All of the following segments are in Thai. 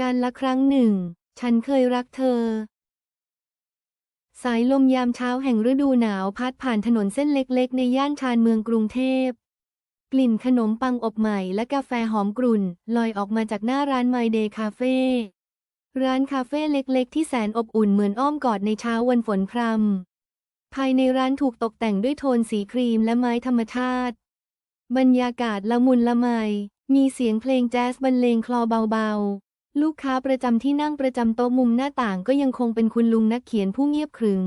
การละครั้งหนึ่ง ฉันเคยรักเธอ สายลมยามเช้าแห่งฤดูหนาวพัดผ่านถนนเส้นเล็กๆ ในย่านชานเมืองกรุงเทพ กลิ่นขนมปังอบใหม่และกาแฟหอมกรุ่น ลอยออกมาจากหน้าร้าน My Day Cafe ร้านคาเฟ่เล็กๆ ที่แสนอบอุ่นเหมือนอ้อมกอดในเช้าวันฝนพรำภายในร้านถูกตกแต่งด้วยโทนสีครีมและไม้ธรรมชาติ บรรยากาศละมุนละไม มีเสียงเพลงแจ๊สบรรเลงคลอเบาๆ ลูกค้าประจำที่นั่งประจำโต๊ะมุมหน้าต่างก็ยังคงเป็นคุณลุงนักเขียนผู้เงียบขรึม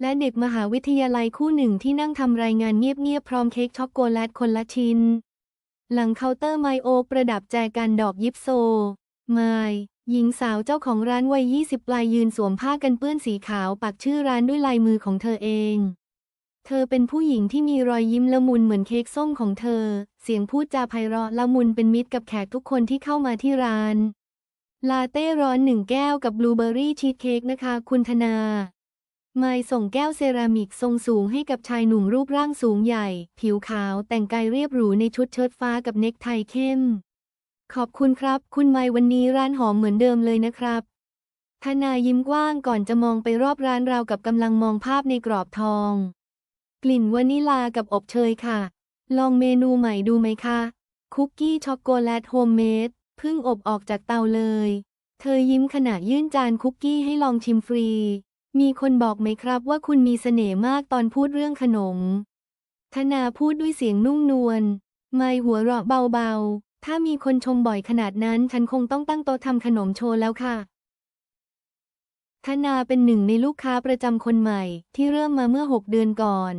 และเด็กมหาวิทยาลัยคู่หนึ่งที่นั่งทำรายงานเงียบๆพร้อมเค้กช็อกโกแลตคนละชิ้น หลังเคาน์เตอร์ไมโอประดับแจกันดอกยิปโซไมหญิงสาวเจ้าของร้านวัย 20 ปลายยืนสวมผ้ากันเปื้อนสีขาวปักชื่อร้านด้วยลายมือของเธอเอง เธอเป็นผู้หญิงที่มีรอยยิ้มละมุนเหมือนเค้กส้มของเธอ เสียงพูดจาไพเราะละมุนเป็นมิตรกับแขกทุกคนที่เข้ามาที่ร้าน ลาเต้ร้อนหนึ่งแก้วกับบลูเบอร์รี่ชีสเค้กนะคะคุณธนา ไมายส่งแก้วเซรามิกทรงสูงให้กับชายหนุ่มรูปร่างสูงใหญ่ ผิวขาวแต่งกายเรียบหรูในชุดเชิ้ตฟ้ากับเนคไทเข้ม ขอบคุณครับ คุณไมายวันนี้ร้านหอมเหมือนเดิมเลยนะครับธนายิ้มกว้างก่อนจะมองไปรอบร้านราวกับกำลังมองภาพในกรอบทอง กลิ่นวานิลากับอบเชยค่ะ ลองเมนูใหม่ดูไหมคะ คุกกี้ช็อกโกแลตโฮมเมด พิ่งอบออกจากเตาเลย เธอยิ้มขณะยื่นจานคุกกี้ให้ลองชิมฟรี มีคนบอกไหมครับว่าคุณมีเสน่ห์มากตอนพูดเรื่องขนม ธนาพูดด้วยเสียงนุ่มนวล ไม่หัวเราะเบาๆ ถ้ามีคนชมบ่อยขนาดนั้นฉันคงต้องตั้งโต๊ะทำขนมโชว์แล้วค่ะธนาเป็นหนึ่งในลูกค้าประจำคนใหม่ ที่เริ่มมาเมื่อหกเดือนก่อน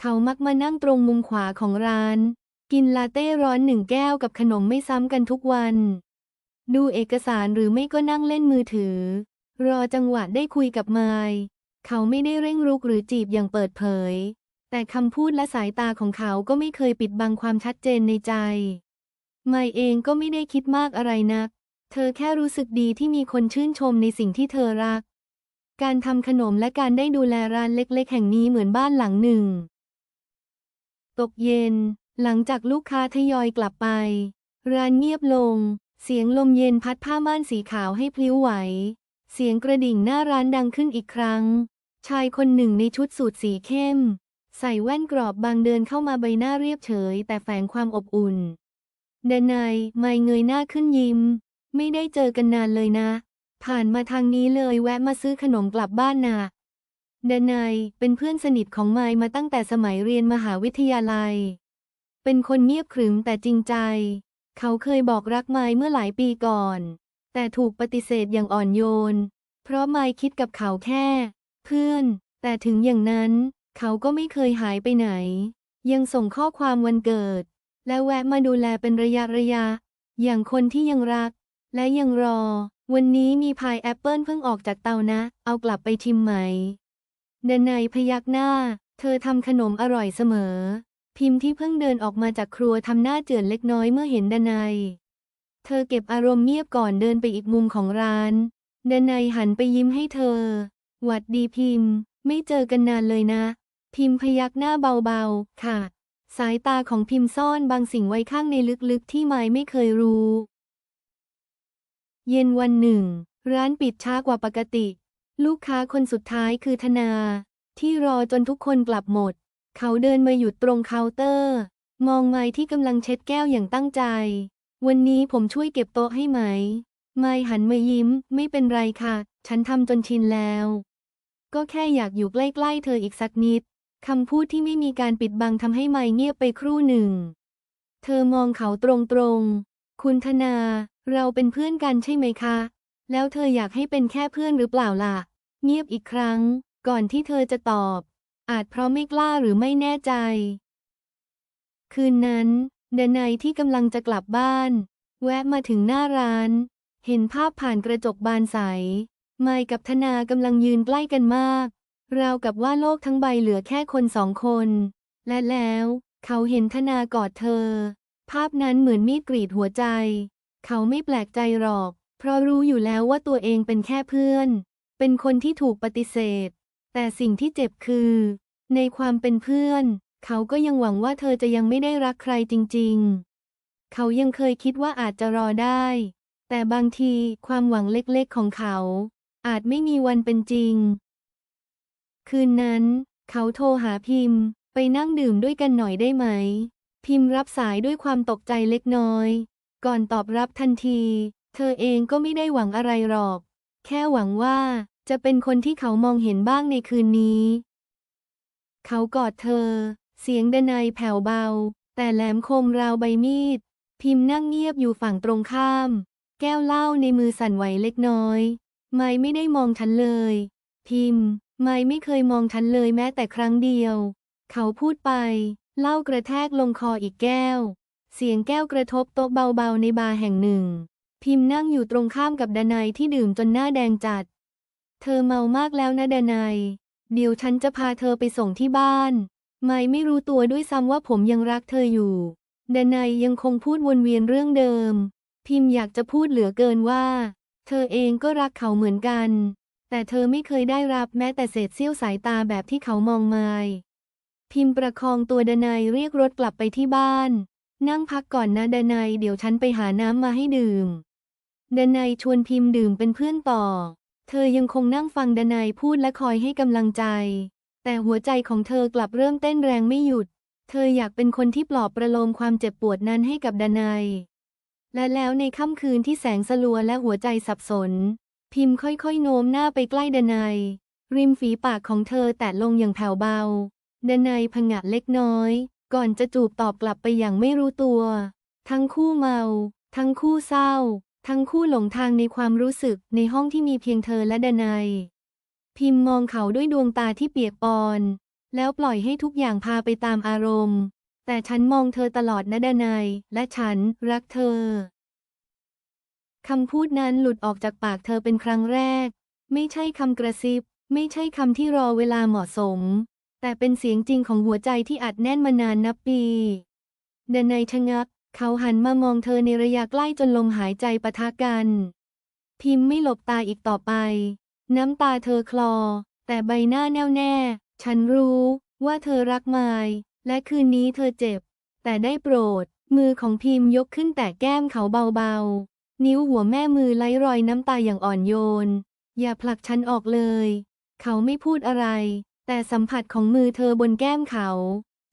เขามักมานั่งตรงมุมขวาของร้าน กินลาเต้ร้อนหนึ่งแก้วกับขนมไม่ซ้ำกันทุกวัน ดูเอกสารหรือไม่ก็นั่งเล่นมือถือ รอจังหวะได้คุยกับไมายเขาไม่ได้เร่งรุกหรือจีบอย่างเปิดเผย แต่คำพูดและสายตาของเขาก็ไม่เคยปิดบังความชัดเจนในใจ ไมายเองก็ไม่ได้คิดมากอะไรนัก เธอแค่รู้สึกดีที่มีคนชื่นชมในสิ่งที่เธอรัก การทำขนมและการได้ดูแลร้านเล็ก ๆ แห่งนี้เหมือนบ้านหลังหนึ่ง ตกเย็น หลังจากลูกค้าทยอยกลับไป ร้านเงียบลง เสียงลมเย็นพัดผ้าม่านสีขาวให้พลิ้วไหว เสียงกระดิ่งหน้าร้านดังขึ้นอีกครั้ง ชายคนหนึ่งในชุดสูทสีเข้ม ใส่แว่นกรอบบางเดินเข้ามาใบหน้าเรียบเฉย แต่แฝงความอบอุ่นเดนายไม่เงยหน้าขึ้นยิ้ม ไม่ได้เจอกันนานเลยนะ ผ่านมาทางนี้เลยแวะมาซื้อขนมกลับบ้านนะเดนายเป็นเพื่อนสนิทของไมมาตั้งแต่สมัยเรียนมหาวิทยาลัย เป็นคนเงียบขรึมแต่จริงใจ เขาเคยบอกรักไมายเมื่อหลายปีก่อน แต่ถูกปฏิเสธอย่างอ่อนโยน เพราะไมายคิดกับเขาแค่ เพื่อน แต่ถึงอย่างนั้น เขาก็ไม่เคยหายไปไหน ยังส่งข้อความวันเกิด และแวะมาดูแลเป็นระยะระยะ อย่างคนที่ยังรัก และยังรอ วันนี้มีพายแอปเปิลเพิ่งออกจากเตานะ เอากลับไปชิมไหมเดนายพยักหน้า เธอทำขนมอร่อยเสมอ พิมพ์ที่เพิ่งเดินออกมาจากครัวทำหน้าเจือนเล็กน้อยเมื่อเห็นดนายเธอเก็บอารมณ์เงียบก่อนเดินไปอีกมุมของร้าน ดนายหันไปยิ้มให้เธอ หวัดดีพิมพ์ ไม่เจอกันนานเลยนะ พิมพ์พยักหน้าเบาๆ ค่ะ สายตาของพิมพ์ซ่อนบางสิ่งไว้ข้างในลึกๆ ที่ไม้ไม่เคยรู้ เย็นวันหนึ่ง ร้านปิดช้ากว่าปกติ ลูกค้าคนสุดท้ายคือธนา ที่รอจนทุกคนกลับหมด เขาเดินมาหยุดตรงเคาน์เตอร์ มองไม้ที่กำลังเช็ดแก้วอย่างตั้งใจ วันนี้ผมช่วยเก็บโต๊ะให้ไหม ไม้หันมายิ้ม ไม่เป็นไรค่ะ ฉันทำจนชินแล้ว ก็แค่อยากอยู่ใกล้ๆเธออีกสักนิดคำพูดที่ไม่มีการปิดบังทำให้ไม้เงียบไปครู่หนึ่ง เธอมองเขาตรงๆ คุณธนา เราเป็นเพื่อนกันใช่ไหมคะ แล้วเธออยากให้เป็นแค่เพื่อนหรือเปล่าล่ะ เงียบอีกครั้ง ก่อนที่เธอจะตอบ อาจเพราะไม่กล้าหรือไม่แน่ใจ คืนนั้นเดนายที่กำลังจะกลับบ้าน แวะมาถึงหน้าร้าน เห็นภาพผ่านกระจกบานใส ไมกับธนากำลังยืนใกล้กันมาก ราวกับว่าโลกทั้งใบเหลือแค่คนสองคน และแล้วเขาเห็นธนากอดเธอ ภาพนั้นเหมือนมีดกรีดหัวใจ เขาไม่แปลกใจหรอก เพราะรู้อยู่แล้วว่าตัวเองเป็นแค่เพื่อน เป็นคนที่ถูกปฏิเสธ แต่สิ่งที่เจ็บคือ ในความเป็นเพื่อน เขาก็ยังหวังว่าเธอจะยังไม่ได้รักใครจริง ๆ เขายังเคยคิดว่าอาจจะรอได้ แต่บางทีความหวังเล็กๆของเขา อาจไม่มีวันเป็นจริง คืนนั้น เขาโทรหาพิมพ์ ไปนั่งดื่มด้วยกันหน่อยได้ไหม พิมพ์รับสายด้วยความตกใจเล็กน้อย ก่อนตอบรับทันที เธอเองก็ไม่ได้หวังอะไรหรอก แค่หวังว่า จะเป็นคนที่เขามองเห็นบ้างในคืนนี้ เขากอดเธอ เสียงดนัยแผ่วเบา แต่แหลมคมราวใบมีด พิมพ์นั่งเงียบอยู่ฝั่งตรงข้าม แก้วเหล้าในมือสั่นไหวเล็กน้อย ไม่ไม่ได้มองฉันเลย พิมพ์ ไม่ไม่เคยมองฉันเลยแม้แต่ครั้งเดียว เขาพูดไปเหล้ากระแทกลงคออีกแก้ว เสียงแก้วกระทบโต๊ะเบาๆในบาร์แห่งหนึ่ง พิมพ์นั่งอยู่ตรงข้ามกับดนัยที่ดื่มจนหน้าแดงจัด เธอเมามากแล้วนะดนัยเดี๋ยวฉันจะพาเธอไปส่งที่บ้าน ไม่ไม่รู้ตัวด้วยซ้ำว่าผมยังรักเธออยู่ ดนัยยังคงพูดวนเวียนเรื่องเดิม พิมพ์อยากจะพูดเหลือเกินว่า เธอเองก็รักเขาเหมือนกัน แต่เธอไม่เคยได้รับแม้แต่เศษเสี้ยวสายตาแบบที่เขามองมาย พิมพ์ประคองตัวดนัยเรียกรถกลับไปที่บ้าน นั่งพักก่อนนะดนัยเดี๋ยวฉันไปหาน้ำมาให้ดื่มดนัยชวนพิมพ์ดื่มเป็นเพื่อนต่อ เธอยังคงนั่งฟังดนัยพูดและคอยให้กำลังใจ แต่หัวใจของเธอกลับเริ่มเต้นแรงไม่หยุด เธออยากเป็นคนที่ปลอบประโลมความเจ็บปวดนั้นให้กับดนัยและแล้วในค่ำคืนที่แสงสลัวและหัวใจสับสน พิมพ์ค่อยๆโน้มหน้าไปใกล้ดนัยริมฝีปากของเธอแตะลงอย่างแผ่วเบาดนัยผงะเล็กน้อย ก่อนจะจูบตอบกลับไปอย่างไม่รู้ตัว ทั้งคู่เมา ทั้งคู่เศร้า ทั้งคู่หลงทางในความรู้สึกในห้องที่มีเพียงเธอและดนัย พิมพ์มองเขาด้วยดวงตาที่เปียกปอน แล้วปล่อยให้ทุกอย่างพาไปตามอารมณ์ แต่ฉันมองเธอตลอดนะดนัย และฉันรักเธอ คำพูดนั้นหลุดออกจากปากเธอเป็นครั้งแรก ไม่ใช่คำกระซิบ ไม่ใช่คำที่รอเวลาเหมาะสม แต่เป็นเสียงจริงของหัวใจที่อัดแน่นมานานนับปีเดนายชะงัก เขาหันมามองเธอในระยะใกล้จนลมหายใจปะทะกัน พิมพ์ไม่หลบตาอีกต่อไป น้ำตาเธอคลอ แต่ใบหน้าแน่วแน่ ฉันรู้ว่าเธอรักมาย และคืนนี้เธอเจ็บ แต่ได้โปรด มือของพิมพ์ยกขึ้นแต่แก้มเขาเบาๆ นิ้วหัวแม่มือไล้รอยน้ำตาอย่างอ่อนโยน อย่าผลักฉันออกเลย เขาไม่พูดอะไร แต่สัมผัสของมือเธอบนแก้มเขา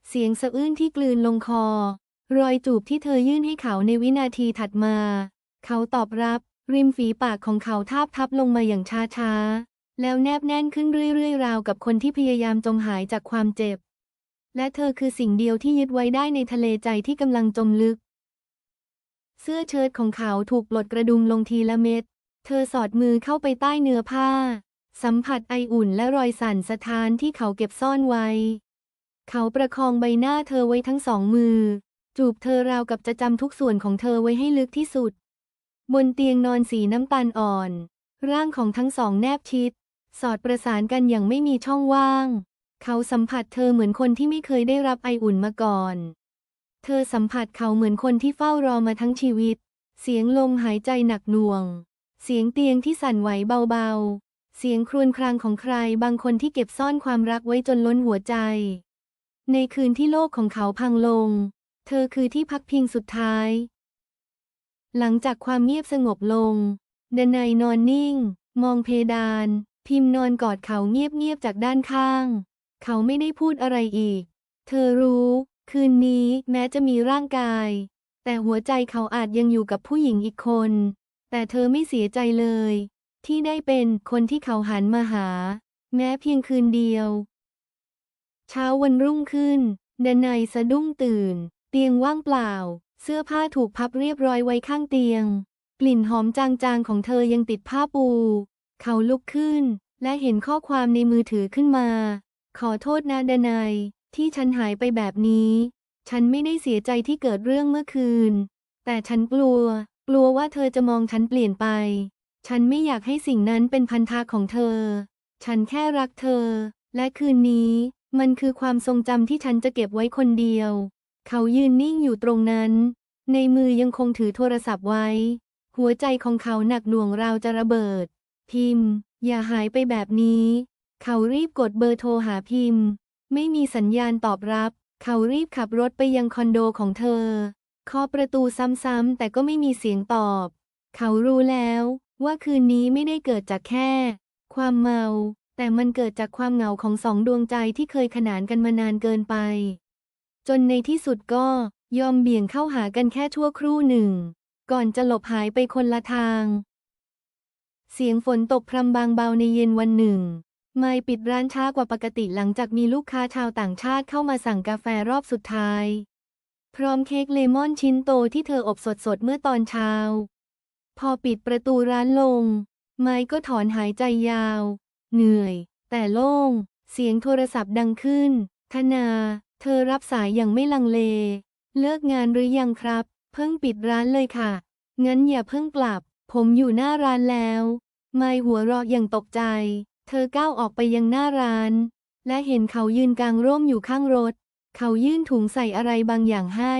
เสียงสะอื้นที่กลืนลงคอ รอยจูบที่เธอยื่นให้เขาในวินาทีถัดมา เขาตอบรับ ริมฝีปากของเขาทาบทับลงมาอย่างช้าๆ แล้วแนบแน่นขึ้นเรื่อยๆ ราวกับคนที่พยายามจมหายจากความเจ็บ และเธอคือสิ่งเดียวที่ยึดไว้ได้ในทะเลใจที่กำลังจมลึก เสื้อเชิ้ตของเขาถูกปลดกระดุมลงทีละเม็ด เธอสอดมือเข้าไปใต้เนื้อผ้า สัมผัสไออุ่นและรอยสั่นสะท้านที่เขาเก็บซ่อนไว้ เขาประคองใบหน้าเธอไว้ทั้งสองมือ จูบเธอราวกับจะจำทุกส่วนของเธอไว้ให้ลึกที่สุด บนเตียงนอนสีน้ำตาลอ่อน ร่างของทั้งสองแนบชิด สอดประสานกันอย่างไม่มีช่องว่าง เขาสัมผัสเธอเหมือนคนที่ไม่เคยได้รับไออุ่นมาก่อน เธอสัมผัสเขาเหมือนคนที่เฝ้ารอมาทั้งชีวิต เสียงลมหายใจหนักหน่วง เสียงเตียงที่สั่นไหวเบาๆ เสียงครวญครางของใครบางคนที่เก็บซ่อนความรักไว้จนล้นหัวใจ ในคืนที่โลกของเขาพังลง เธอคือที่พักพิงสุดท้าย หลังจากความเงียบสงบลงเดนัยนอนนิ่ง มองเพดาน พิมพ์นอนกอดเขาเงียบๆจากด้านข้าง เขาไม่ได้พูดอะไรอีก เธอรู้ คืนนี้แม้จะมีร่างกาย แต่หัวใจเขาอาจยังอยู่กับผู้หญิงอีกคน แต่เธอไม่เสียใจเลย ที่ได้เป็นคนที่เขาหันมาหา แม้เพียงคืนเดียว เช้าวันรุ่งขึ้นเดนัยสะดุ้งตื่น ตียงว่างเปล่า เสื้อผ้าถูกพับเรียบร้อยไว้ข้างเตียง กลิ่นหอมจางๆของเธอยังติดผ้าปู เขาลุกขึ้น และเห็นข้อความในมือถือขึ้นมา ขอโทษนะดนัยที่ฉันหายไปแบบนี้ ฉันไม่ได้เสียใจที่เกิดเรื่องเมื่อคืน แต่ฉันกลัว กลัวว่าเธอจะมองฉันเปลี่ยนไป ฉันไม่อยากให้สิ่งนั้นเป็นพันธะของเธอ ฉันแค่รักเธอ และคืนนี้ มันคือความทรงจำที่ฉันจะเก็บไว้คนเดียว เขายืนนิ่งอยู่ตรงนั้น ในมือยังคงถือโทรศัพท์ไว้ หัวใจของเขาหนักหน่วงราวจะระเบิด พิมพ์ อย่าหายไปแบบนี้ เขารีบกดเบอร์โทรหาพิมพ์ ไม่มีสัญญาณตอบรับ เขารีบขับรถไปยังคอนโดของเธอเคาะประตูซ้ำๆแต่ก็ไม่มีเสียงตอบ เขารู้แล้วว่าคืนนี้ไม่ได้เกิดจากแค่ ความเมา แต่มันเกิดจากความเหงาของสองดวงใจที่เคยขนานกันมานานเกินไป จนในที่สุดก็ยอมเบี่ยงเข้าหากันแค่ชั่วครู่หนึ่ง ก่อนจะหลบหายไปคนละทาง เสียงฝนตกพรำบางเบาในเย็นวันหนึ่ง ไม่ปิดร้านช้ากว่าปกติหลังจากมีลูกค้าชาวต่างชาติเข้ามาสั่งกาแฟรอบสุดท้าย พร้อมเค้กเลมอนชิ้นโตที่เธออบสดๆเมื่อตอนเช้า พอปิดประตูร้านลง ไมค์ก็ถอนหายใจยาว เหนื่อย แต่โล่ง เสียงโทรศัพท์ดังขึ้นธนา เธอรับสายอย่างไม่ลังเล เลิกงานหรือยังครับ เพิ่งปิดร้านเลยค่ะ งั้นอย่าเพิ่งกลับ ผมอยู่หน้าร้านแล้ว ไมค์หัวเราะอย่างตกใจ เธอก้าวออกไปยังหน้าร้าน และเห็นเขายืนกลางร่มอยู่ข้างรถ เขายื่นถุงใส่อะไรบางอย่างให้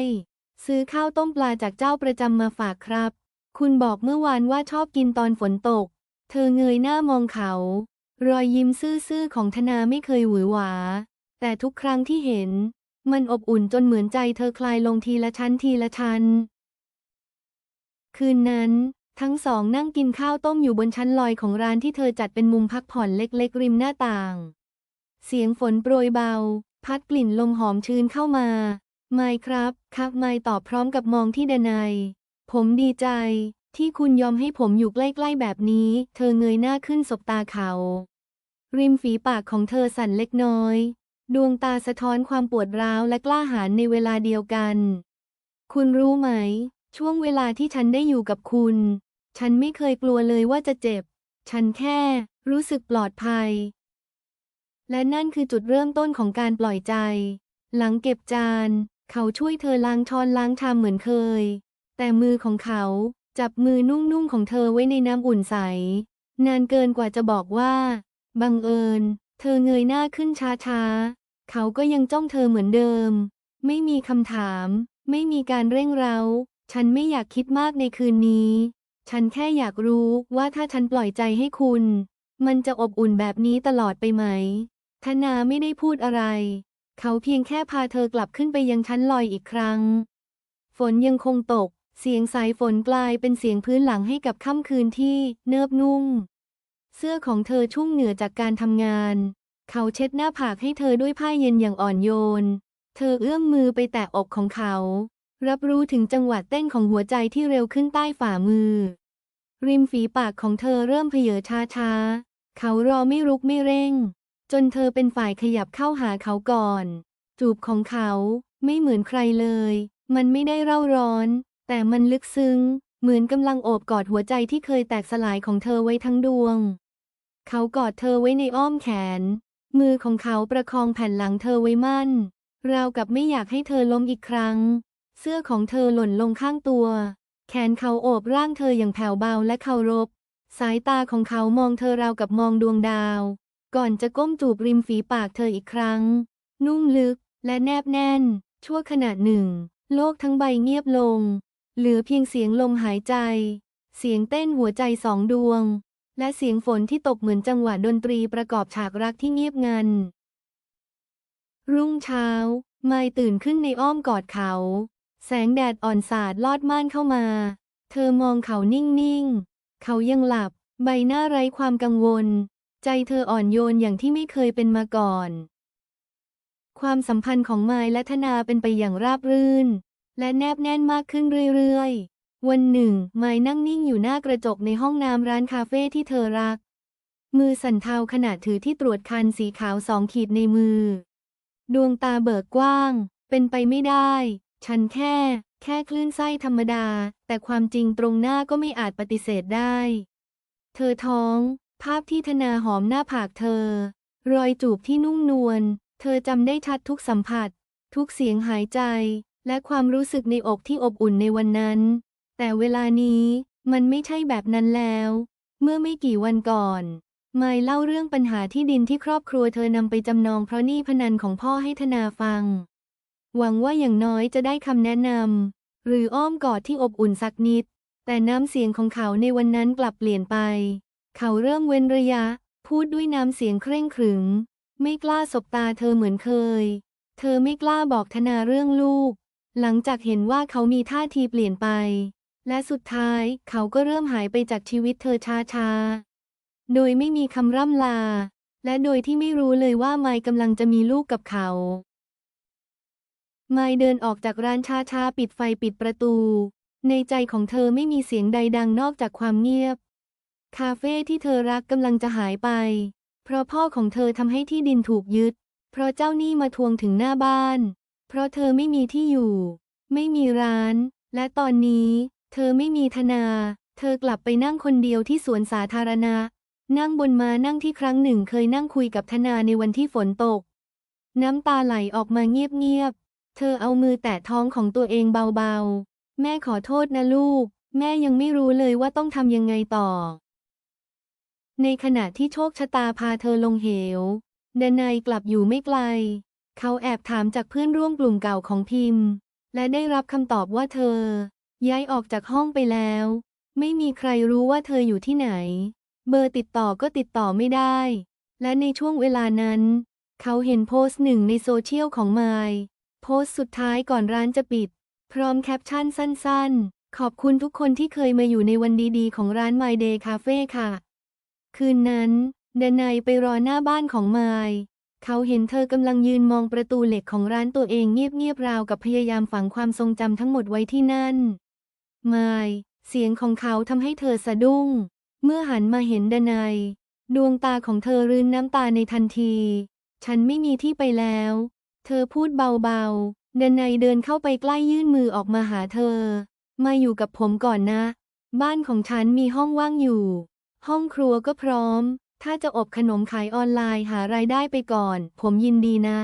ซื้อข้าวต้มปลาจากเจ้าประจำมาฝากครับ คุณบอกเมื่อวานว่าชอบกินตอนฝนตก เธอเงยหน้ามองเขา รอยยิ้มซื่อๆของธนาไม่เคยหวือหวา แต่ทุกครั้งที่เห็น มันอบอุ่นจนเหมือนใจเธอคลายลงทีละชั้นทีละชั้น คืนนั้น ทั้งสองนั่งกินข้าวต้มอยู่บนชั้นลอยของร้านที่เธอจัดเป็นมุมพักผ่อนเล็กๆ ริมหน้าต่าง เสียงฝนโปรยเบา พัดกลิ่นลมหอมชื้นเข้ามา ไม่ครับ ครับไม่ตอบพร้อมกับมองที่เดนัยผมดีใจ ที่คุณยอมให้ผมอยู่ใกล้ๆแบบนี้ เธอเงยหน้าขึ้นสบตาเขา ริมฝีปากของเธอสั่นเล็กน้อย ดวงตาสะท้อนความปวดร้าวและกล้าหาญในเวลาเดียวกัน คุณรู้ไหม ช่วงเวลาที่ฉันได้อยู่กับคุณ ฉันไม่เคยกลัวเลยว่าจะเจ็บ ฉันแค่รู้สึกปลอดภัย และนั่นคือจุดเริ่มต้นของการปล่อยใจ หลังเก็บจาน เขาช่วยเธอล้างช้อนล้างชามเหมือนเคย แต่มือของเขาจับมือนุ่มๆของเธอไว้ในน้ำอุ่นใส นานเกินกว่าจะบอกว่า บังเอิญ เธอเงยหน้าขึ้นช้าๆ เขาก็ยังจ้องเธอเหมือนเดิม ไม่มีคำถาม ไม่มีการเร่งเร้า ฉันไม่อยากคิดมากในคืนนี้ ฉันแค่อยากรู้ว่าถ้าฉันปล่อยใจให้คุณ มันจะอบอุ่นแบบนี้ตลอดไปไหม ธนาไม่ได้พูดอะไร เขาเพียงแค่พาเธอกลับขึ้นไปยังชั้นลอยอีกครั้ง ฝนยังคงตก เสียงสายฝนกลายเป็นเสียงพื้นหลังให้กับค่ำคืนที่เนิบนุ่ม เสื้อของเธอชุ่มเหงื่อจากการทำงาน เขาเช็ดหน้าผากให้เธอด้วยผ้าเย็นอย่างอ่อนโยน เธอเอื้อมมือไปแตะอกของเขา รับรู้ถึงจังหวะเต้นของหัวใจที่เร็วขึ้นใต้ฝ่ามือ ริมฝีปากของเธอเริ่มเพเยอช้าๆ เขารอไม่รุกไม่เร่ง จนเธอเป็นฝ่ายขยับเข้าหาเขาก่อน จูบของเขาไม่เหมือนใครเลย มันไม่ได้เร่าร้อน แต่มันลึกซึ้ง เหมือนกำลังโอบกอดหัวใจที่เคยแตกสลายของเธอไว้ทั้งดวง เขากอดเธอไว้ในอ้อมแขน มือของเขาประคองแผ่นหลังเธอไว้มั่น ราวกับไม่อยากให้เธอล้มอีกครั้ง เสื้อของเธอหล่นลงข้างตัว แขนเขาโอบร่างเธออย่างแผ่วเบาและเคารพ สายตาของเขามองเธอราวกับมองดวงดาว ก่อนจะก้มจูบริมฝีปากเธออีกครั้ง นุ่มลึกและแนบแน่น ชั่วขณะหนึ่ง โลกทั้งใบเงียบลง เหลือเพียงเสียงลมหายใจ เสียงเต้นหัวใจสองดวง และเสียงฝนที่ตกเหมือนจังหวะดนตรีประกอบฉากรักที่เงียบงัน รุ่งเช้า ไมายตื่นขึ้นในอ้อมกอดเขา แสงแดดอ่อนสาดลอดม่านเข้ามา เธอมองเขานิ่งๆ เขายังหลับ ใบหน้าไร้ความกังวล ใจเธออ่อนโยนอย่างที่ไม่เคยเป็นมาก่อน ความสัมพันธ์ของไมายและธนาเป็นไปอย่างราบรื่น และแนบแน่นมากขึ้นเรื่อยๆ วันหนึ่ง ไมายนั่งนิ่งอยู่หน้ากระจกในห้องน้ำร้านคาเฟ่ที่เธอรัก มือสั่นเทาขณะถือที่ตรวจคันสีขาวสองขีดในมือ ดวงตาเบิกกว้าง เป็นไปไม่ได้ ฉันแค่ แค่คลื่นไส้ธรรมดา แต่ความจริงตรงหน้าก็ไม่อาจปฏิเสธได้ เธอท้อง ภาพที่ธนาหอมหน้าผากเธอ รอยจูบที่นุ่มนวล เธอจำได้ชัดทุกสัมผัส ทุกเสียงหายใจ และความรู้สึกในอกที่อบอุ่นในวันนั้น แต่เวลานี้มันไม่ใช่แบบนั้นแล้ว เมื่อไม่กี่วันก่อนไมายเล่าเรื่องปัญหาที่ดินที่ครอบครัวเธอนำไปจำนองเพราะหนี้พนันของพ่อให้ธนาฟัง หวังว่าอย่างน้อยจะได้คำแนะนำหรืออ้อมกอดที่อบอุ่นสักนิด แต่น้ำเสียงของเขาในวันนั้นกลับเปลี่ยนไป เขาเริ่มเว้นระยะ พูดด้วยน้ำเสียงเคร่งขรึม ไม่กล้าสบตาเธอเหมือนเคย เธอไม่กล้าบอกธนาเรื่องลูก หลังจากเห็นว่าเขามีท่าทีเปลี่ยนไป และสุดท้ายเขาก็เริ่มหายไปจากชีวิตเธอช้าๆ โดยไม่มีคำร่ำลา และโดยที่ไม่รู้เลยว่าไมค์กำลังจะมีลูกกับเขา ไมค์เดินออกจากร้านช้าๆ ปิดไฟปิดประตู ในใจของเธอไม่มีเสียงใดดังนอกจากความเงียบ คาเฟ่ที่เธอรักกำลังจะหายไป เพราะพ่อของเธอทำให้ที่ดินถูกยึด เพราะเจ้าหนี้มาทวงถึงหน้าบ้าน เพราะเธอไม่มีที่อยู่ ไม่มีร้าน และตอนนี้ เธอไม่มีธนา เธอกลับไปนั่งคนเดียวที่สวนสาธารณะ นั่งบนมานั่งที่ครั้งหนึ่งเคยนั่งคุยกับธนาในวันที่ฝนตก น้ำตาไหลออกมาเงียบๆ เธอเอามือแตะท้องของตัวเองเบาๆ แม่ขอโทษนะลูก แม่ยังไม่รู้เลยว่าต้องทำยังไงต่อ ในขณะที่โชคชะตาพาเธอลงเหวดนัยกลับอยู่ไม่ไกล เขาแอบถามจากเพื่อนร่วมกลุ่มเก่าของพิมพ์ และได้รับคำตอบว่าเธอ ย้ายออกจากห้องไปแล้ว ไม่มีใครรู้ว่าเธออยู่ที่ไหน เบอร์ติดต่อก็ติดต่อไม่ได้ และในช่วงเวลานั้น เขาเห็นโพสต์หนึ่งในโซเชียลของไมล์โพสต์สุดท้ายก่อนร้านจะปิด พร้อมแคปชั่นสั้นๆ ขอบคุณทุกคนที่เคยมาอยู่ในวันดีๆ ของร้าน My Day Cafe ค่ะ คืนนั้นเดนัยไปรอหน้าบ้านของไมล์เขาเห็นเธอกำลังยืนมองประตูเหล็กของร้านตัวเองเงียบๆราวกับพยายามฝังความทรงจำทั้งหมดไว้ที่นั่น ไมล์เสียงของเขาทำให้เธอสะดุ้ง เมื่อหันมาเห็นดนัย ดวงตาของเธอรื้นน้ำตาในทันที ฉันไม่มีที่ไปแล้ว เธอพูดเบาๆดนัยเดินเข้าไปใกล้ยื่นมือออกมาหาเธอ มาอยู่กับผมก่อนนะ บ้านของฉันมีห้องว่างอยู่ ห้องครัวก็พร้อม ถ้าจะอบขนมขายออนไลน์หารายได้ไปก่อน ผมยินดีนะ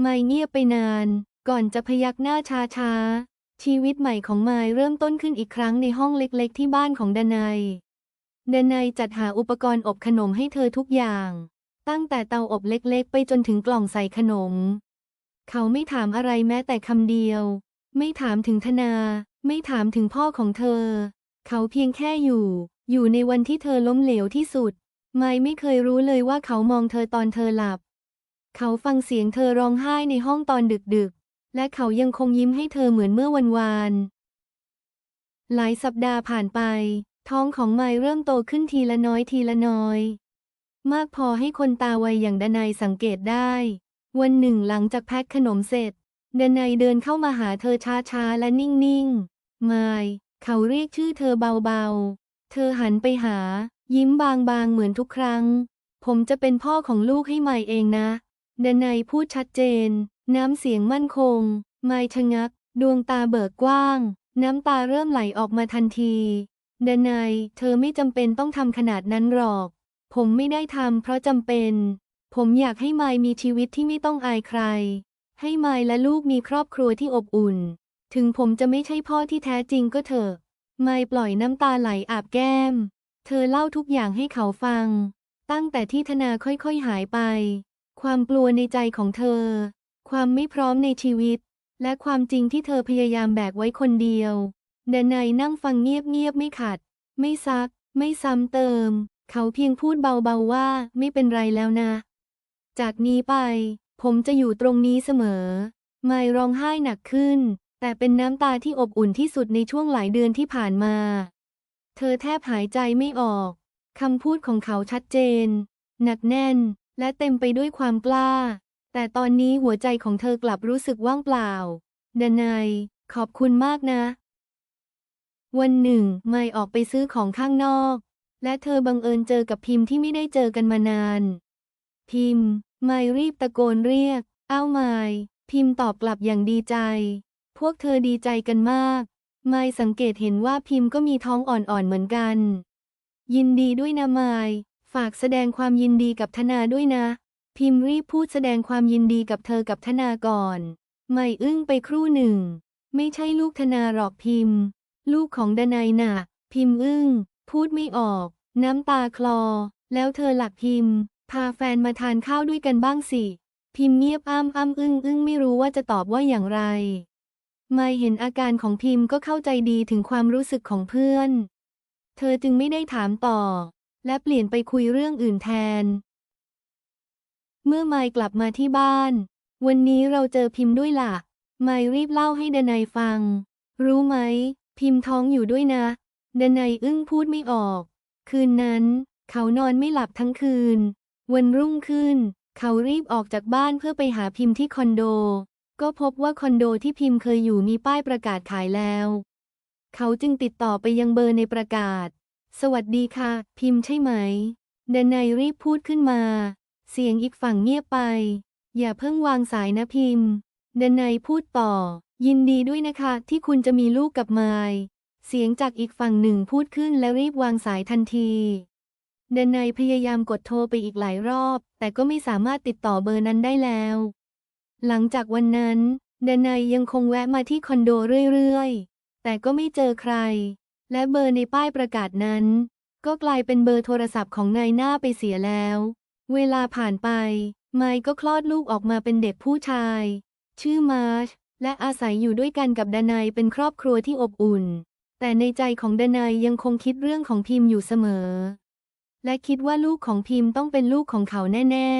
ไม่เงียบไปนาน ก่อนจะพยักหน้าช้าๆ ชีวิตใหม่ของไมายเริ่มต้นขึ้นอีกครั้งในห้องเล็กๆ ที่บ้านของดนัยดนัยจัดหาอุปกรณ์อบขนมให้เธอทุกอย่าง ตั้งแต่เตาอบเล็กๆ ไปจนถึงกล่องใส่ขนม เขาไม่ถามอะไรแม้แต่คำเดียว ไม่ถามถึงธนา ไม่ถามถึงพ่อของเธอ เขาเพียงแค่อยู่ อยู่ในวันที่เธอล้มเหลวที่สุด ไม่ไม่เคยรู้เลยว่าเขามองเธอตอนเธอหลับ เขาฟังเสียงเธอร้องไห้ในห้องตอนดึกๆ และเขายังคงยิ้มให้เธอเหมือนเมื่อวันวาน หลายสัปดาห์ผ่านไป ท้องของไมเริ่มโตขึ้นทีละน้อยทีละน้อย มากพอให้คนตาไวอย่างดนัยสังเกตได้ วันหนึ่งหลังจากแพ็คขนมเสร็จ ดนัยเดินเข้ามาหาเธอช้าๆและนิ่งๆไมเขาเรียกชื่อเธอเบาๆ เธอหันไปหา ยิ้มบางๆเหมือนทุกครั้ง ผมจะเป็นพ่อของลูกให้ไมเองนะดนัยพูดชัดเจน น้ำเสียงมั่นคง ไมชะงัก ดวงตาเบิกกว้าง น้ำตาเริ่มไหลออกมาทันทีดนัยเธอไม่จำเป็นต้องทำขนาดนั้นหรอก ผมไม่ได้ทำเพราะจำเป็น ผมอยากให้ไมมีชีวิตที่ไม่ต้องอายใคร ให้ไมและลูกมีครอบครัวที่อบอุ่น ถึงผมจะไม่ใช่พ่อที่แท้จริงก็เถอะ ไมปล่อยน้ำตาไหลอาบแก้ม เธอเล่าทุกอย่างให้เขาฟัง ตั้งแต่ที่ธนาค่อยๆหายไป ความกลัวในใจของเธอ ความไม่พร้อมในชีวิต และความจริงที่เธอพยายามแบกไว้คนเดียวดนัยนั่งฟังเงียบๆไม่ขัด ไม่ซัก ไม่ซ้ำเติม เขาเพียงพูดเบาๆว่าไม่เป็นไรแล้วนะ จากนี้ไป ผมจะอยู่ตรงนี้เสมอ ไม่ร้องไห้หนักขึ้น แต่เป็นน้ำตาที่อบอุ่นที่สุดในช่วงหลายเดือนที่ผ่านมา เธอแทบหายใจไม่ออกคำพูดของเขาชัดเจน หนักแน่น และเต็มไปด้วยความกล้า แต่ตอนนี้หัวใจของเธอกลับรู้สึกว่างเปล่าดนัยขอบคุณมากนะ วันหนึ่ง ไม่ออกไปซื้อของข้างนอก และเธอบังเอิญเจอกับพิมพ์ที่ไม่ได้เจอกันมานาน พิมพ์ ไม่รีบตะโกนเรียก เอ้าไม่พิมพ์ตอบกลับอย่างดีใจ พวกเธอดีใจกันมาก ไม่สังเกตเห็นว่าพิมพ์ก็มีท้องอ่อนๆเหมือนกัน ยินดีด้วยนะไม่ฝากแสดงความยินดีกับธนาด้วยนะ พิมรีพูดแสดงความยินดีกับเธอกับธนาก่อนไม่อึ้งไปครู่หนึ่ง ไม่ใช่ลูกธนาหรอกพิม ลูกของดนัยน่ะ พิมอึ้ง พูดไม่ออก น้ำตาคลอ แล้วเธอหลักพิมพาแฟนมาทานข้าวด้วยกันบ้างสิ พิมเงียบอ้ำอ้ำอึ้งอึ้งไม่รู้ว่าจะตอบว่าอย่างไร ไม่เห็นอาการของพิมก็เข้าใจดีถึงความรู้สึกของเพื่อน เธอจึงไม่ได้ถามต่อ และเปลี่ยนไปคุยเรื่องอื่นแทน เมื่อไมค์กลับมาที่บ้าน วันนี้เราเจอพิมพ์ด้วยล่ะ ไมค์รีบเล่าให้ดนัยฟัง รู้ไหม พิมพ์ท้องอยู่ด้วยนะ ดนัยอึ้งพูดไม่ออก คืนนั้น เขานอนไม่หลับทั้งคืน วันรุ่งขึ้น เขารีบออกจากบ้านเพื่อไปหาพิมพ์ที่คอนโด ก็พบว่าคอนโดที่พิมพ์เคยอยู่มีป้ายประกาศขายแล้ว เขาจึงติดต่อไปยังเบอร์ในประกาศ สวัสดีค่ะ พิมพ์ใช่ไหมดนัยรีบพูดขึ้นมา เสียงอีกฝั่งเงียบไป อย่าเพิ่งวางสายนะพิมพ์ดนัยพูดต่อ ยินดีด้วยนะคะ ที่คุณจะมีลูกกับไมายเสียงจากอีกฝั่งหนึ่งพูดขึ้นและรีบวางสายทันทีดนัยพยายามกดโทรไปอีกหลายรอบ แต่ก็ไม่สามารถติดต่อเบอร์นั้นได้แล้ว หลังจากวันนั้นดนัยยังคงแวะมาที่คอนโดเรื่อยๆ แต่ก็ไม่เจอใคร และเบอร์ในป้ายประกาศนั้น ก็กลายเป็นเบอร์โทรศัพท์ของนายหน้าไปเสียแล้ว เวลาผ่านไป ไมค์ก็คลอดลูกออกมาเป็นเด็กผู้ชาย ชื่อมาร์ช และอาศัยอยู่ด้วยกันกับดานัยเป็นครอบครัวที่อบอุ่น แต่ในใจของดานัยยังคงคิดเรื่องของพิมพ์อยู่เสมอ และคิดว่าลูกของพิมพ์ต้องเป็นลูกของเขาแน่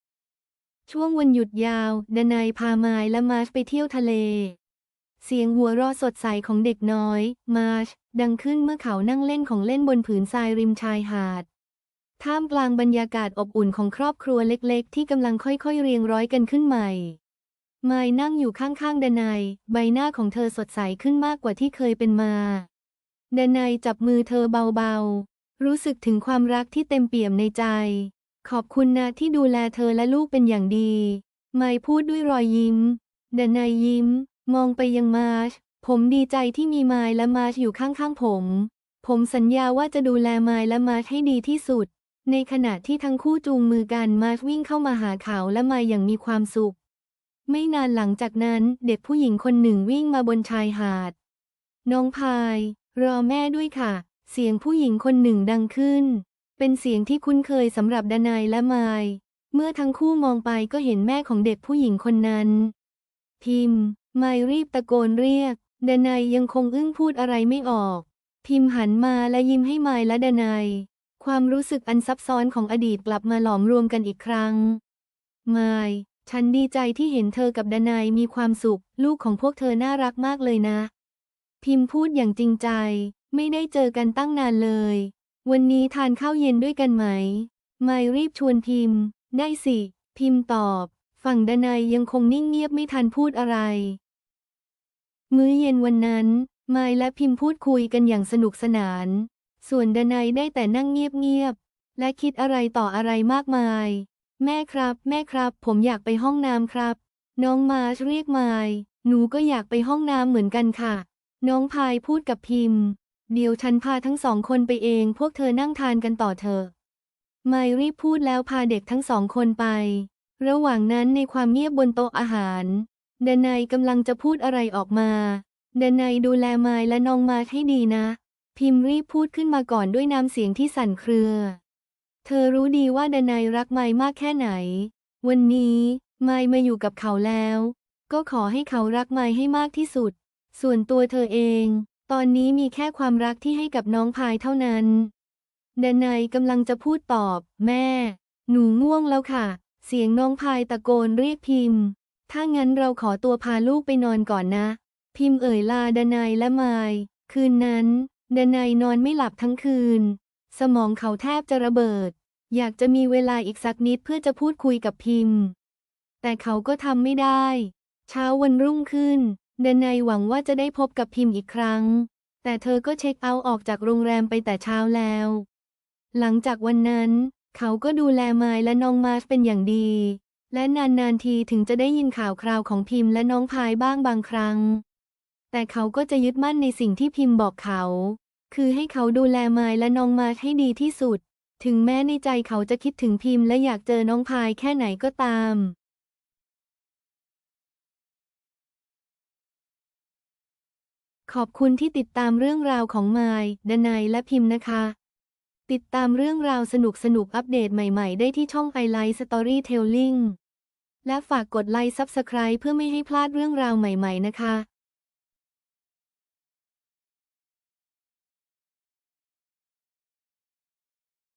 ๆ ช่วงวันหยุดยาว ดานัยพาไมล์และมาร์ชไปเที่ยวทะเล เสียงหัวเราะสดใสของเด็กน้อย มาร์ชดังขึ้นเมื่อเขานั่งเล่นของเล่นบนผืนทรายริมชายหาด ท่ามกลางบรรยากาศอบอุ่นของครอบครัวเล็กๆ ที่กำลังค่อยๆ เรียงร้อยกันขึ้นใหม่มล์นั่งอยู่ข้างๆดนัยใบหน้าของเธอสดใสขึ้นมากกว่าที่เคยเป็นมาดนัยจับมือเธอเบาๆ รู้สึกถึงความรักที่เต็มเปี่ยมในใจ ขอบคุณนะที่ดูแลเธอและลูกเป็นอย่างดีมล์พูดด้วยรอยยิ้มดนัยยิ้ม มองไปยังมาร์ช ผมดีใจที่มีมล์และมาร์ชอยู่ข้างๆผม ผมสัญญาว่าจะดูแลมล์และมาร์ชให้ดีที่สุด ในขณะที่ทั้งคู่จูงมือกันมาร์วิ่งเข้ามาหาเขาและไมล์อย่างมีความสุข ไม่นานหลังจากนั้นเด็กผู้หญิงคนหนึ่งวิ่งมาบนชายหาด น้องพาย รอแม่ด้วยค่ะ เสียงผู้หญิงคนหนึ่งดังขึ้น เป็นเสียงที่คุ้นเคยสำหรับดนายและไมายเมื่อทั้งคู่มองไปก็เห็นแม่ของเด็กผู้หญิงคนนั้น พิมพ์ไมายรีบตะโกนเรียกดนายยังคงอึ้งพูดอะไรไม่ออก พิมพ์หันมาและยิ้มให้ไมายและดนาย ความรู้สึกอันซับซ้อนของอดีตกลับมาหลอมรวมกันอีกครั้ง มาย ฉันดีใจที่เห็นเธอกับดนายมีความสุข ลูกของพวกเธอน่ารักมากเลยนะ พิมพ์พูดอย่างจริงใจ ไม่ได้เจอกันตั้งนานเลย วันนี้ทานข้าวเย็นด้วยกันไหมไม่รีบชวนพิมพ์ ได้สิ พิมพ์ตอบ ฝั่งดนายยังคงนิ่งเงียบไม่ทันพูดอะไร มื้อเย็นวันนั้นมล์และพิมพ์พูดคุยกันอย่างสนุกสนาน ส่วนดนายได้แต่นั่งเงียบๆ และคิดอะไรต่ออะไรมากมาย แม่ครับ แม่ครับ ผมอยากไปห้องน้ำครับ น้องมาร์ชเรียกไมล์หนูก็อยากไปห้องน้ำเหมือนกันค่ะ น้องพายพูดกับพิมพ์ เดี๋ยวฉันพาทั้งสองคนไปเอง พวกเธอนั่งทานกันต่อเถอะไมล์รีบพูดแล้วพาเด็กทั้งสองคนไป ระหว่างนั้นในความเงียบบนโต๊ะอาหารเดนายกำลังจะพูดอะไรออกมาเดนายดูแลไมล์และน้องมาให้ดีนะ พิมรีบพูดขึ้นมาก่อนด้วยน้ำเสียงที่สั่นเครือ เธอรู้ดีว่าดนายรักไมล์มากแค่ไหน วันนี้ไมล์มาอยู่กับเขาแล้ว ก็ขอให้เขารักไมล์ให้มากที่สุด ส่วนตัวเธอเอง ตอนนี้มีแค่ความรักที่ให้กับน้องพายเท่านั้นดนายกำลังจะพูดตอบ แม่ หนูง่วงแล้วค่ะ เสียงน้องพายตะโกนเรียกพิมพ์ ถ้างั้นเราขอตัวพาลูกไปนอนก่อนนะ พิมพ์เอ่ยลาดนายและไมายคืนนั้น ดนายนอนไม่หลับทั้งคืน สมองเขาแทบจะระเบิด อยากจะมีเวลาอีกสักนิดเพื่อจะพูดคุยกับพิมพ์ แต่เขาก็ทำไม่ได้ เช้าวันรุ่งขึ้นเดนายหวังว่าจะได้พบกับพิมพ์อีกครั้ง แต่เธอก็เช็คเอาท์ออกจากโรงแรมไปแต่เช้าแล้ว หลังจากวันนั้น เขาก็ดูแลไมล์และน้องมาร์ชเป็นอย่างดี และนานๆทีถึงจะได้ยินข่าวคราวของพิมพ์และน้องพายบ้างบางครั้ง แต่เขาก็จะยึดมั่นในสิ่งที่พิมพ์บอกเขา คือให้เขาดูแลไมล์และน้องมาให้ดีที่สุด ถึงแม้ในใจเขาจะคิดถึงพิมพ์และอยากเจอน้องพายแค่ไหนก็ตามขอบคุณที่ติดตามเรื่องราวของไมล์ดนายและพิมพ์นะคะ ติดตามเรื่องราวสนุกสนุกอัปเดตใหม่ๆ ได้ที่ช่อง i l i g h t Storytelling และฝากกดไลค์ Subscribe เพื่อไม่ให้พลาดเรื่องราวใหม่ๆ นะคะ